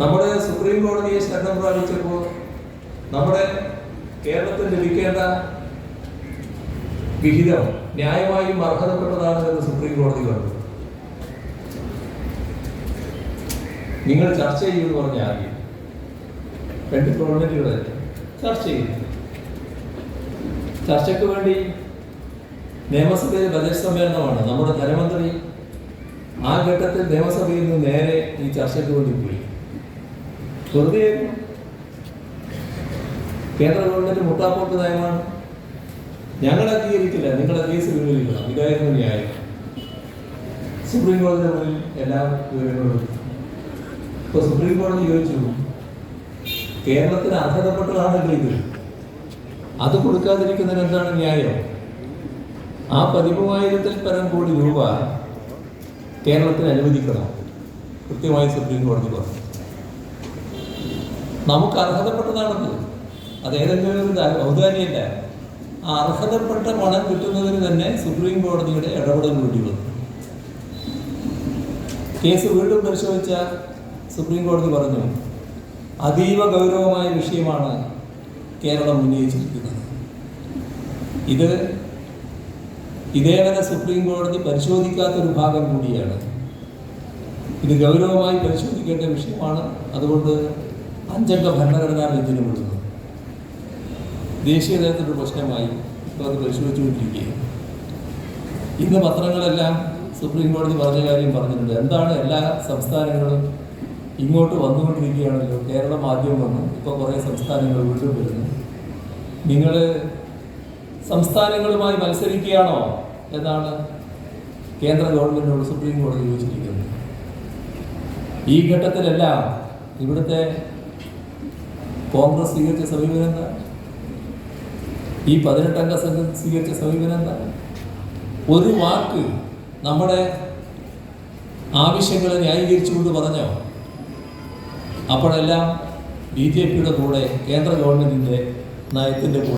നമ്മുടെ സുപ്രീം കോടതിയെ ശരണം പ്രാപിച്ചപ്പോൾ നമ്മുടെ കേരളത്തിൽ ലഭിക്കേണ്ട വിഹിതം ന്യായമായും അർഹതപ്പെട്ടതാണ് എന്ന് സുപ്രീം കോടതി പറഞ്ഞു നിങ്ങൾ ചർച്ച ചെയ്യുമെന്ന് പറഞ്ഞ ആദ്യം. രണ്ട് ഗവൺമെന്റുകളെ ചർച്ച ചെയ്യുന്നു. ചർച്ചയ്ക്ക് വേണ്ടി നിയമസഭയിൽ ബജറ്റ് സമ്മേളനമാണ്. നമ്മുടെ ധനമന്ത്രി ആ ഘട്ടത്തിൽ നിയമസഭയിൽ നിന്ന് നേരെ ഈ ചർച്ചയ്ക്ക് വേണ്ടി പോയി. വെറുതെ കേന്ദ്ര ഗവൺമെന്റ് മുട്ടാപ്പോട്ട് നയമാണ്. ഞങ്ങൾ അംഗീകരിക്കില്ല. നിങ്ങൾ പിൻവലിക്കണം ഇതായിരുന്നു ന്യായം. സുപ്രീം കോടതി മുന്നിൽ എല്ലാ വിവരങ്ങളും ഇപ്പൊ സുപ്രീം കോടതി ചോദിച്ചു കേരളത്തിന് അർഹതപ്പെട്ടതാണല്ലോ ഇത്. അത് കൊടുക്കാതിരിക്കുന്നതിന് എന്താണ് ന്യായം? ആ പതിമൂവായിരത്തിൽ പരം കോടി രൂപ കേരളത്തിന് അനുവദിക്കണം. കൃത്യമായി സുപ്രീം കോടതി പറഞ്ഞു. നമുക്ക് അർഹതപ്പെട്ടതാണത്. അത് ഏതെങ്കിലും ഒരു ഔദാനിയല്ല ആ അർഹതപ്പെട്ട പണം കിട്ടുന്നതിന് തന്നെ സുപ്രീം കോടതിയുടെ ഇടപെടൽ വേണ്ടി വന്നു. കേസ് വീണ്ടും പരിശോധിച്ച സുപ്രീം കോടതി പറഞ്ഞു അതീവ ഗൗരവമായ വിഷയമാണ് കേരളം ഉന്നയിച്ചിരിക്കുന്നത്. ഇത് ഇതേവരെ സുപ്രീം കോടതി പരിശോധിക്കാത്തൊരു ഭാഗം കൂടിയാണ്. ഇത് ഗൗരവമായി പരിശോധിക്കേണ്ട വിഷയമാണ്. അതുകൊണ്ട് അഞ്ചംഗ ഭരണഘടനാ ബെഞ്ചിന് വിടുന്നത് ദേശീയ തലത്തിലൊരു പ്രശ്നമായി ഇപ്പോൾ അത് പരിശോധിച്ചുകൊണ്ടിരിക്കുകയാണ്. ഇന്ന് പത്രങ്ങളെല്ലാം സുപ്രീം കോടതി പറഞ്ഞ കാര്യം പറഞ്ഞിട്ടുണ്ട്. എന്താണ് എല്ലാ സംസ്ഥാനങ്ങളും ഇങ്ങോട്ട് വന്നുകൊണ്ടിരിക്കുകയാണല്ലോ. കേരളം ആദ്യം വന്നു ഇപ്പോൾ കുറേ സംസ്ഥാനങ്ങൾ വീണ്ടും വരുന്നു. നിങ്ങൾ സംസ്ഥാനങ്ങളുമായി മത്സരിക്കുകയാണോ എന്നാണ് കേന്ദ്ര ഗവൺമെന്റിനോട് സുപ്രീം കോടതി ചോദിച്ചിരിക്കുന്നത്. ഈ ഘട്ടത്തിലെല്ലാം ഇവിടുത്തെ കോൺഗ്രസ് സ്വീകരിച്ച സമീപനം എന്താ? ഈ പതിനെട്ടംഗ സംഘം സ്വീകരിച്ച സമീപനം എന്താ? ഒരു വാക്ക് നമ്മുടെ ആവശ്യങ്ങളെ ന്യായീകരിച്ചുകൊണ്ട് പറഞ്ഞോ? അപ്പോഴെല്ലാം ബി ജെ പിയുടെ കൂടെ കേന്ദ്ര ഗവൺമെന്റിന്റെ നയത്തിന്റെ കൂടെ